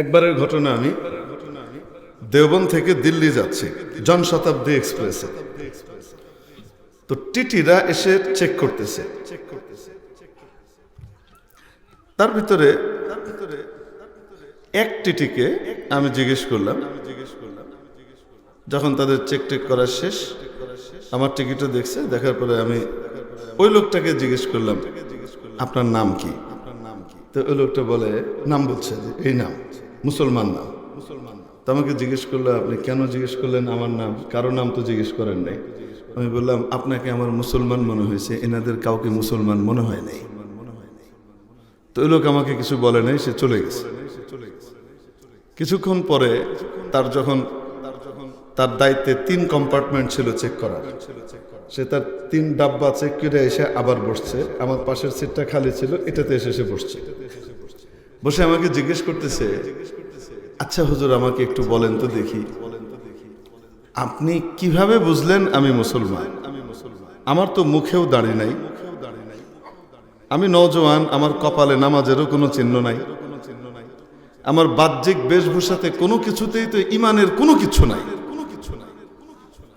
একবারের ঘটনা আমি দেওবন থেকে দিল্লি যাচ্ছি জনশতাব্দী এক্সপ্রেসে। তো টিটিরা এসে চেক করতেছে। তার ভিতরে এক টিটিকে আমি জিজ্ঞেস করলাম, যখন তাদের চেক টেক করা শেষ, আমার টিকিটও দেখছে, দেখার পরে আমি ওই লোকটাকে জিজ্ঞেস করলাম আপনার নাম কি আপনার নাম কি? তো ওই লোকটা বলে, নাম বলছে, এই নাম। মুসলমান না মুসলমান তো আমাকে জিজ্ঞেস করল, আপনি কেন জিজ্ঞেস করলেন আমার নাম? কারও নাম তো জিজ্ঞেস করেন নাই। আমি বললাম, আপনাকে আমার মুসলমান মনে হয়েছে, এনাদের কাউকে মুসলমান মনে হয় নাই। তো লোক আমাকে কিছু বলে নাই, সে চলে গেছে। কিছুক্ষণ পরে তার যখন, তার দায়িত্বে তিন কম্পার্টমেন্ট ছিল চেক করার। সে তার তিন ডাব্বা চেক করে এসে আবার বসছে। আমার পাশের সিটটা খালি ছিল, এটাতে এসে সে বসছে। বসে আমাকে জিজ্ঞেস করতেছে আচ্ছা হুজুর, আমাকে একটু বলেন তো দেখি। আপনি কীভাবে বুঝলেন আমি মুসলমান? আমার তো মুখেও দাড়ি নাই। আমি নজওয়ান আমার কপালে নামাজেরও কোনো চিহ্ন নাই। আমার বাহ্যিক বেশভূষাতে কোনো কিছুতেই তো ইমানের কোনো কিছু নাই।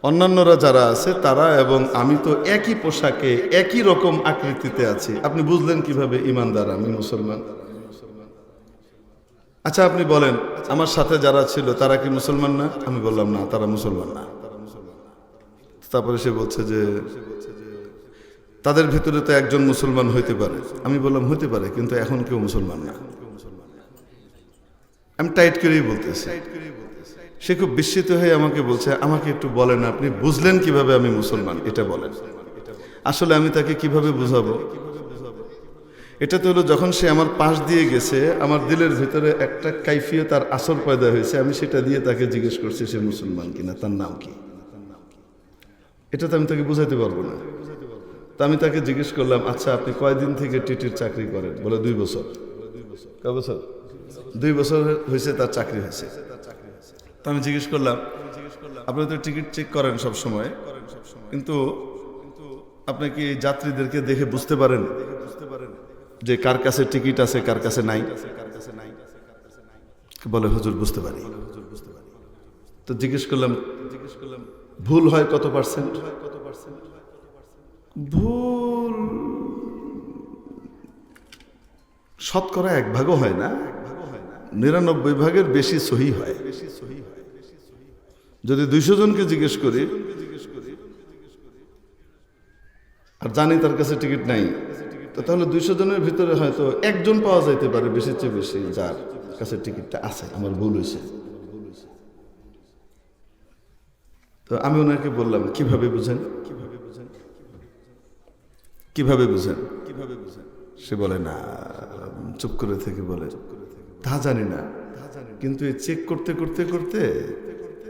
অন্যান্যরা যারা আছে, তারা এবং আমি তো একই পোশাকে, একই রকম আকৃতিতে আছি। আপনি বুঝলেন কীভাবে ইমানদার আমি মুসলমান? আচ্ছা আপনি বলেন, আমার সাথে যারা ছিল, তারা কি মুসলমান না? আমি বললাম, না, তারা মুসলমান না। তারপরে সে বলছে যে, তাদের ভিতরে তো একজন মুসলমান হইতে পারে। আমি বললাম, হইতে পারে, কিন্তু এখন কেউ মুসলমান না। আমি টাইট করেই বলতেছি। সে খুব বিস্মিত হয়ে আমাকে বলছে, আমাকে একটু বলেন, আপনি বুঝলেন কীভাবে আমি মুসলমান? এটা বলেন। আসলে আমি তাকে কীভাবে বুঝাবো? এটা তো হলো যখন সে আমার পাশ দিয়ে গেছে, আমার দিলের ভিতরে একটা কাইফিয়ত তার আসর পয়দা হয়েছে, আমি সেটা দিয়ে তাকে জিজ্ঞেস করছি সে মুসলমান কিনা, তার নাম কি? এটা তো আমি তাকে বুঝাইতে পারব না। তা আমি তাকে জিজ্ঞেস করলাম আচ্ছা আপনি কয়দিন থেকে টিটির চাকরি করেন? বলে, দুই বছর। কয় বছর? দুই বছর হয়েছে, তার চাকরি হয়েছে। তো আমি জিজ্ঞেস করলাম, আপনি তো টিকিট চেক করেন সব সময় কিন্তু আপনি কি যাত্রীদেরকে দেখে বুঝতে পারেন? যে কার কাছে টিকিট আছে, কার কাছে নাই। বলে, হুজুর, বুঝতে পারি। তো জিজ্ঞেস করলাম জিজ্ঞেস করলাম ভুল হয় কত পার্সেন্ট কত পার্সেন্ট? ভুল শতকরা এক ভাগও হয় না। নিরানব্বই ভাগের বেশি সহি হয়। যদি দুইশো জনকে জিজ্ঞেস করি, আর জানি তার কাছে টিকিট নাই। তাহলে দুইশো জনের ভিতরে হয়তো একজন পাওয়া যাইতে পারে বেশি চেয়ে বেশি যার কাছে টিকিটটা আছে, আমার ভুল হয়েছে তো আমি ওনাকে বললাম কীভাবে বুঝেন কীভাবে বুঝেন কীভাবে বুঝেন? কীভাবে বুঝেন? সে বলে, না, চুপ করে থেকে বলে। তা জানি না। কিন্তু এই চেক করতে করতে করতে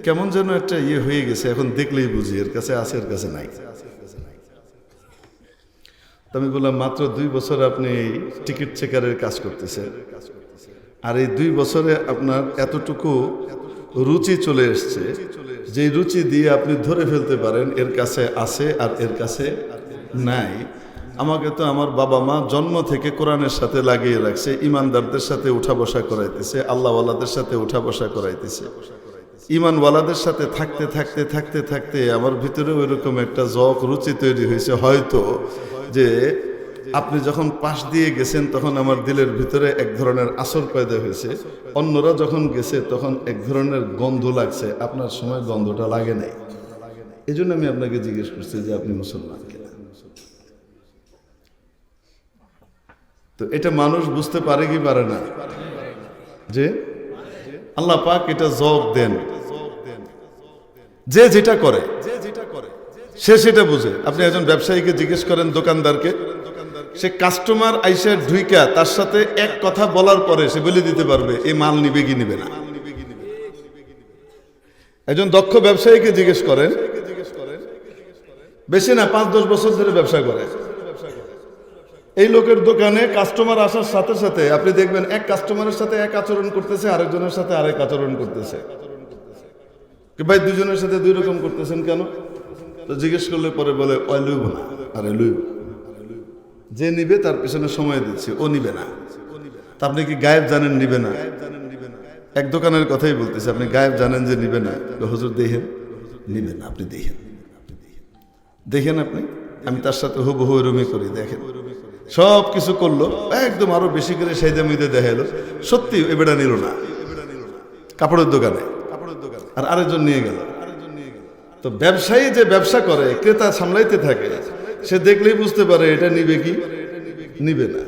কেমন যেন একটা ইয়ে হয়ে গেছে, এখন দেখলেই বুঝি, এর কাছে আছে, এর কাছে নাই। তো আমি বললাম, মাত্র দুই বছর আপনি টিকিট চেকারের কাজ করতেছেন। আর এই দুই বছরে আপনার এতটুকু রুচি চলে এসছে যে রুচি দিয়ে আপনি ধরে ফেলতে পারেন, এর কাছে আছে আর এর কাছে নাই। আমাকে তো আমার বাবা মা জন্ম থেকে কোরআনের সাথে লাগিয়ে রাখছে, ইমানদারদের সাথে উঠা বসা করাইতেছে, আল্লাহওয়ালাদের সাথে উঠা বসা করাইতেছে। ইমানওয়ালাদের সাথে থাকতে থাকতে থাকতে থাকতে আমার ভিতরে ওই রকম একটা জক রুচি তৈরি হয়েছে। হয়তো যে আপনি যখন পাশ দিয়ে গেছেন, তখন আমার দিলের ভিতরে এক ধরনের আসর পয়দা হয়েছে। অন্যরা যখন গেছে, তখন এক ধরনের গন্ধ লাগছে। আপনার সময় গন্ধটা লাগে নাই। এই জন্য আমি আপনাকে জিজ্ঞেস করছি যে আপনি মুসলমান কিনা? তো এটা মানুষ বুঝতে পারে কি পারে না? যে আল্লাহ পাক এটা জব দেন। যে যেটা করে, সে সেটা বুঝে। আপনি একজন ব্যবসায়ীকে জিজ্ঞেস করেন দোকানদারকে, সে কাস্টমার আইসা ঢুইকা তার সাথে এক কথা বলার পরে সে বলে দিতে পারবে এই মাল নিবে কি নিবে না? একজন দক্ষ ব্যবসায়ীকে জিজ্ঞেস করেন, বেশি না, পাঁচ দশ বছর ধরে ব্যবসা করে। এই লোকের দোকানে কাস্টমার আসার সাথে সাথে আপনি দেখবেন এক কাস্টমারের সাথে এক আচরণ করতেছে, আরেকজনের সাথে আরেক আচরণ করতেছে। ভাই, দুজনের সাথে দুই রকম করতেছেন কেন? তো জিজ্ঞেস করলে পরে বলে না। আরে যে নিবে তার পিছনে সময় দিচ্ছে, ও নিবে না। তা আপনি কি গায়েব জানেন নিবে না? এক দোকানের কথাই বলতেছে, আপনি গায়েব জানেন যে নিবে না? হজুর, দেখেন। নিবেন না, আপনি দেখেন। দেখেন আপনি? আমি তার সাথে হুবহু রুমি করি, দেখেন। সব কিছু করল, একদম আরও বেশি করে সাইদা মিদে দেখাইলো সত্যি এবেটা নিল না। কাপড়ের দোকানে। কাপড়ের দোকানে আর আরেকজন নিয়ে গেল। তো ব্যবসায়ী যে ব্যবসা করে, ক্রেতা সামলাইতে থাকে, সে দেখলেই বুঝতে পারে এটা নিবে কি? নিবে না।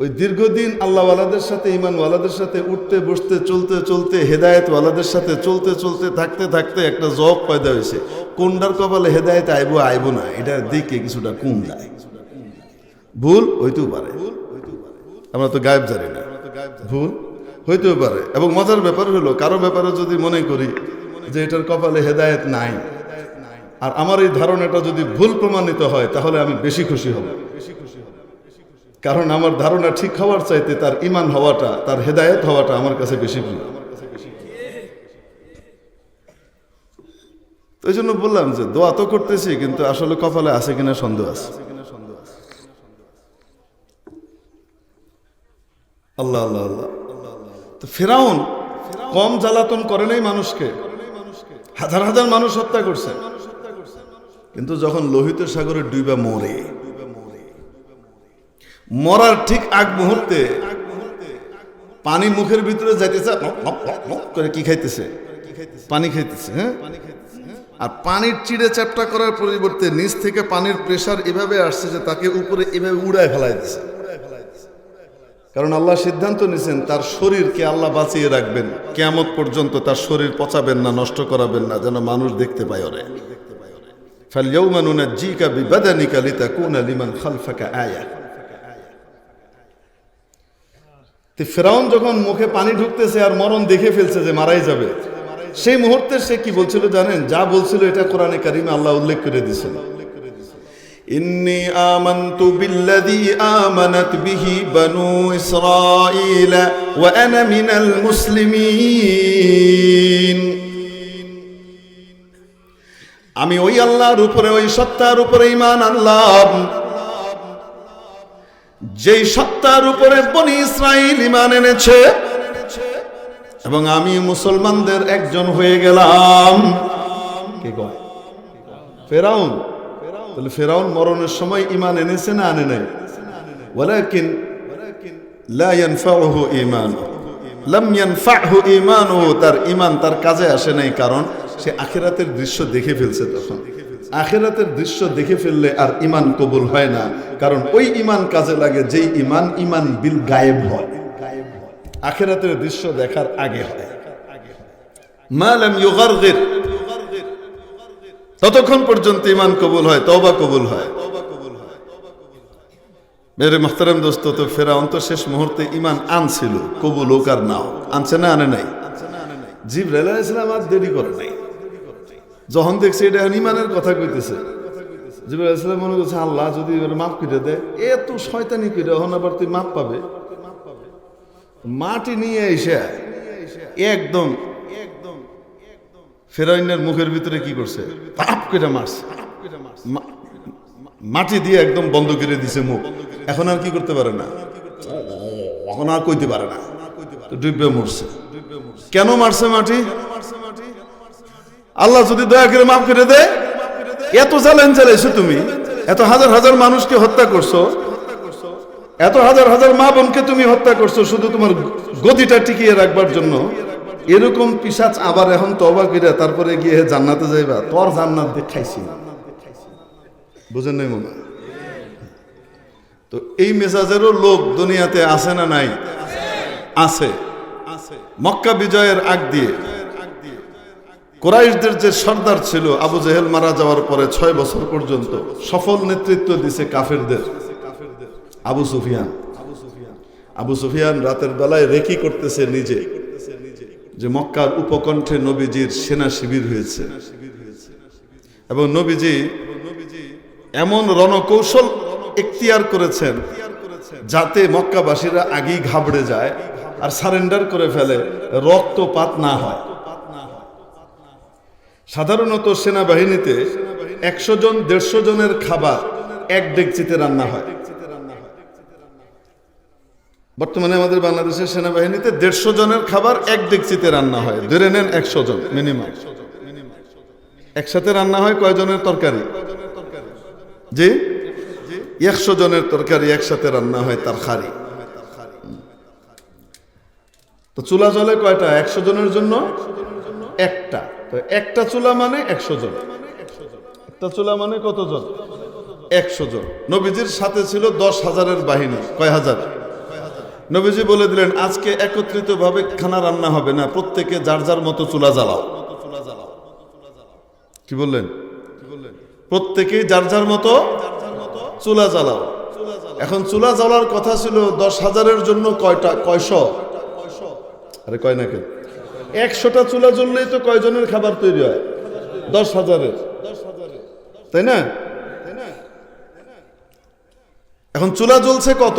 ওই দীর্ঘদিন আল্লাহওয়ালাদের সাথে ইমানওয়ালাদের সাথে, উঠতে, বসতে, চলতে চলতে, হেদায়েতওয়ালাদের সাথে, চলতে চলতে, থাকতে থাকতে একটা জব পয়দা হয়েছে। কোনটার কপালে হেদায়েত আইবো আইবো না। এটা দিকে কিছুটা কম যায়। ভুল হইতেও পারে। আমরা তো গায়েব জানি না। ভুল হইতেও পারে। এবং মজার ব্যাপার হলো, কারও ব্যাপারে যদি মনে করি যে এটার কপালে হেদায়েত নাই, আর আমার এই ধারণাটা যদি ভুল প্রমাণিত হয়, তাহলে আমি বেশি খুশি হব। কারণ আমার ধারণা ঠিক হওয়ার চাইতে তার ইমান হওয়াটা, তার হেদায়েত হওয়াটা আমার কাছে বেশি প্রিয়। তো এই জন্য বললাম যে দোয়া তো করতেছি, কিন্তু আসলে কপালে আছে কিনা সন্দেহ আছে। আল্লাহ আল্লাহ আল্লাহ। তো ফেরাউন কম জ্বালাতন করে নাই মানুষকে। হাজার হাজার মানুষ হত্যা করছে। কিন্তু যখন লোহিত সাগরে ডুইবা মরে, মরার ঠিক আগ মুহূর্তে পানি মুখের ভিতরে যাইতেছে করে কি খাইতেছে? পানি খাইতেছে হ্যাঁ? আর পানির চিড়ে চ্যাপটা করার পরিবর্তে নিচ থেকে পানির প্রেসার এভাবে আসছে যে তাকে উপরে এভাবে উড়ায় ফেলাই দিছে। কারণ আল্লাহ সিদ্ধান্ত নিয়েছেন, তার শরীরকে আল্লাহ বাঁচিয়ে রাখবেন। কেমত পর্যন্ত তার শরীর পচাবেন না, নষ্ট করাবেন না, যেন মানুষ দেখতে পায় ওরে। ফেরাউন যখন মুখে পানি ঢুকতেছে আর মরণ দেখে ফেলছে যে মারাই যাবে, সেই মুহূর্তে সে কি বলছিল জানেন? যা বলছিল এটা কোরআনে কারিমে আল্লাহ উল্লেখ করে দিয়েছিলেন إني آمنت بالذي آمنت به بنو إسرائيل وأنا من المسلمين আমি ওই আল্লাহর উপরে ওই সত্তার উপরে ইমান আনলাম যেই সত্তার উপরে বনি ইসরাইল ইমান এনেছে এবং আমি মুসলমানদের একজন হয়ে গেলাম কে কয় ফেরাউন তাহলে ফেরাউন মরণের সময় ইমান এনেছে না আনে নাই? ওয়ালাকিন লা ইয়ানফাউহু ঈমানু। লাম ইয়ানফাহু ঈমানুহু তার ঈমান তার কাজে আসে নাই, কারণ সে আখিরাতের দৃশ্য দেখে ফেলছে তখন। আখিরাতের দৃশ্য দেখে ফেললে আর ইমান কবুল হয় না, কারণ ওই ইমান কাজে লাগে যেই ইমান ইমান বিল গায়েব হয়। আখিরাতের দৃশ্য দেখার আগে হয়। মা লাম ইউগারগির ততক্ষণ পর্যন্ত ইমান কবুল হয়, তওবা কবুল হয়। মেরে মোহতারাম দোস্ত, তো ফেরাউন তো শেষ মুহূর্তে ইমান আনছিল, কবুল হোক আর নাও আনছে না, আনে নাই? জিব্রাইল ইসলাম আর দেরি করে নাই। যখন দেখছে এটা ইমানের কথা কইতেছে, জিব্রাইল ইসলাম মনে করছে, আল্লাহ যদি মাফ করে দেয়, এত শয়তানি করে এখন আবার তুই মাপ পাবে? মাটি নিয়ে এসে একদম ফেরাইনের মুখের ভিতরে কি করছে? তাপ করে মারছে। মাটি দিয়ে একদম বন্ধ করে দিছে মুখ। এখন আর কি করতে পারে না? এখন আর কইতে পারে না। ডুববে মরছে। কেন মারছে মাটি? আল্লাহ যদি দয়া করে মাফ করে দেয়, এত চ্যালেঞ্জ চালাইছো তুমি, এত হাজার হাজার মানুষকে হত্যা করছ, এত হাজার হাজার মা বোনকে তুমি হত্যা করছ, শুধু তোমার গদিটা টিকিয়ে রাখবার জন্য এরকম পিসাচ আবার এখন তবা করে তারপরে গিয়ে জান্নাতে যাইবা, তোর জান্নাত দেখাইছি। বুঝেন নাই মনে তো এই মেজাজেরও লোক দুনিয়াতে আছে না নাই? আছে। মক্কা বিজয়ের আগ দিয়ে। কোরাইশদের যে সর্দার ছিল, আবু জেহেল মারা যাওয়ার পরে ছয় বছর পর্যন্ত সফল নেতৃত্ব দিছে কাফেরদের। আবু সুফিয়ান। আবু সুফিয়ান রাতের বেলায় রেকি করতেছে নিজে। যে মক্কার উপকণ্ঠে নবীজির সেনা শিবির হয়েছে। এবং নবীজি এমন রণকৌশল এখতিয়ার করেছেন যাতে মক্কাবাসীরা আগেই ঘাবড়ে যায় আর সারেন্ডার করে ফেলে, রক্তপাত না হয়। সাধারণত সেনাবাহিনীতে একশো জন, দেড়শো জনের খাবার এক ডেকচিতে রান্না হয়। বর্তমানে আমাদের বাংলাদেশের সেনাবাহিনীতে দেড়শো জনের খাবার এক ডেকচিতে রান্না হয়। ধরে নেন একশো জন মিনিমাম একসাথে রান্না হয় কয়জনের তরকারি? জি? একশো জনের তরকারি একসাথে রান্না হয় তার খারি। তো চুলা জলে কয়টা? একশো জনের জন্য? একটা। তো একটা চুলা মানে একশো জন। একটা চুলা মানে কতজন একশো জন। নবীজির সাথে ছিল দশ হাজারের বাহিনী। কয় হাজার? নবীজি বলে দিলেন, আজকে একত্রিত ভাবে খানা রান্না হবে না, প্রত্যেকে যার যার মতো চুলা জ্বালাও। কি বললেন? প্রত্যেকে যার যার মতো চুলা জ্বালাও। এখন চুলা জ্বালার কথা ছিল দশ হাজারের জন্য কয়টা, কয়শ? আরে কয় না কেন? একশোটা চুলা জ্বললেই তো কয়জনের খাবার তৈরি হয়? দশ হাজারের। তাই না? এখন চুলা জ্বলছে কত?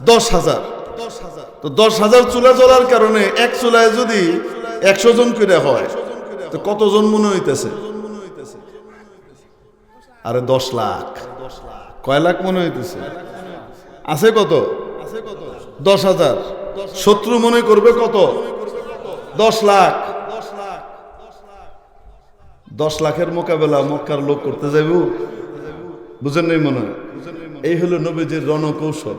দশ হাজার। তো দশ হাজার চুলা জ্বলার কারণে এক চুলায় যদি একশো জন করে হয়, তো কতজন মনে হইতেছে? আরে দশ লাখ। কয় লাখ মনে হইতেছে? আছে কত? দশ হাজার। শত্রু মনে করবে কত? দশ লাখ। দশ লাখের মোকাবেলা মক্কার লোক করতে যাইব? বুঝেন নাই মনে হয়? এই হলো নবীজির রণকৌশল।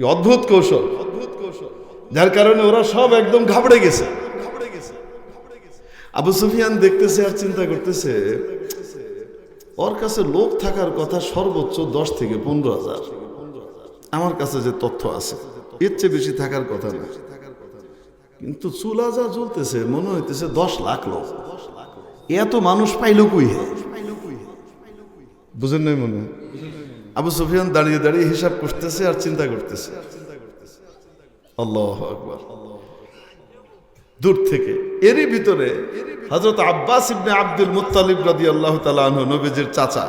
কি অদ্ভুত কৌশল। অদ্ভুত কৌশল যার কারণে ওরা সব একদম ঘাবড়ে গেছে। আবু সুফিয়ান দেখতেছে আর চিন্তা করতেছে, ওর কাছে লোক থাকার কথা সর্বোচ্চ দশ থেকে পনেরো হাজার। আমার কাছে যে তথ্য আছে, এর চেয়ে বেশি থাকার কথা না। কিন্তু চুলা যা জ্বলতেছে, মনে হইতেছে দশ লাখ লোক। এত মানুষ পাইল কুই হে? বুঝেন নাই মনে? হয়? আবু সুফিয়ান দাঁড়িয়ে দাঁড়িয়ে হিসাব করতেছে আর চিন্তা করতেছে। আল্লাহ আকবার। দূর থেকে। এরই ভিতরে হজরত আব্বাস ইবনে আব্দুল মুত্তালিব রাদি আল্লাহ তালু নবীজির চাচা।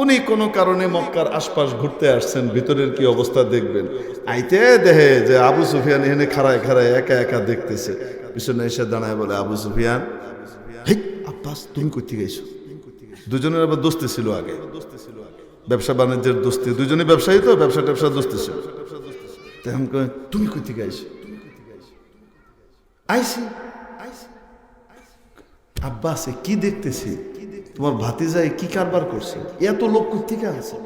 উনি কোনো কারণে মক্কার আশপাশ ঘুরতে আসছেন, ভিতরের কি অবস্থা দেখবেন? আইতে দেহে যে আবু সুফিয়ান এখানে খাড়ায় খাড়ায় একা একা দেখতেছে। পিছনে এসে দাঁড়ায় বলে, আবু সুফিয়ান আব্বাস, তুমি করতে গেছো দুজনের আবার দোস্তি ছিল আগে। ব্যবসা বাণিজ্যের দোস্তি দুজনে ব্যবসায়ী তো, ব্যবসা ট্যাবসা দোস্তি ছিল তখন তুমি থেকে আইসি? আইসি। আব্বাসে কি দেখতেছি? তোমার ভাতিজায় কি কারবার করছে? এত লোক কোথেকে আছে